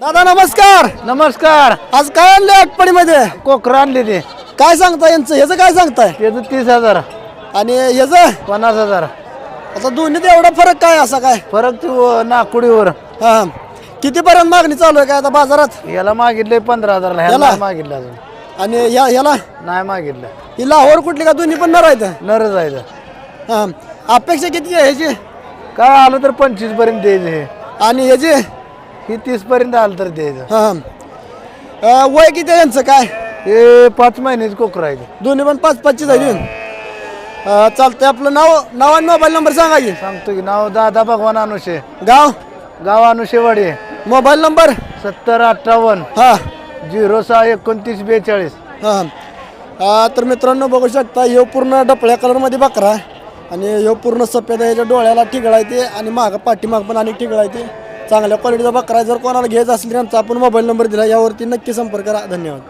दादा नमस्कार. नमस्कार. आज काय आणले आटपाडीमध्ये? कोकरं आणले ते. काय सांगताय यांचं? ह्याचं काय सांगताय? त्याचं तीस हजार. आणि ह्याचं? पन्नास हजार. आता दोन्हीत एवढा फरक काय असा काय? फरक ती नाकुडीवर. हा. कितीपर्यंत मागणी चालू आहे काय आता बाजारात? याला मागितले पंधरा हजार ह्याला याला? नाही मागितलं अजून. आणि या ह्याला नाही मागितलं. ही लाहोर कुठली का? दोन्ही पण न राहतं नर जायचं हा. अपेक्षा किती आहे ह्याची? काय आलं तर पंचवीसपर्यंत द्यायचं हे. आणि ह्याची? ही तीस पर्यंत आलं तर द्यायचं. हा अ, वय किती आहे यांचं? काय? हे पाच महिन्याचं कोकरं आहे ते. दोन्ही पण पाच पाचची झाली चालतंय आपलं नाव नाव आणि मोबाईल नंबर सांगा की. सांगतो की नाव दादा भगवान अनुषे. गाव? गाव अनुषेवाडी. मोबाईल नंबर सत्तर अठ्ठावन्न. हा. झिरो सहा एकोणतीस बेचाळीस. हा हा, तर मित्रांनो बघू शकता ह्यो पूर्ण डपळ्या कलरमध्ये बकरा आहे. आणि ह्यो पूर्ण सफेद आहे याच्या डोळ्याला ठिगळा आणि मागं पाठीमाग पण आणि ठिगळा आहे ते. चांगल्या क्वालिटीचा बकरा जर कोणाला घ्यायचा असेल तर आमचा आपण मोबाईल नंबर दिला यावरती नक्की संपर्क करा. धन्यवाद.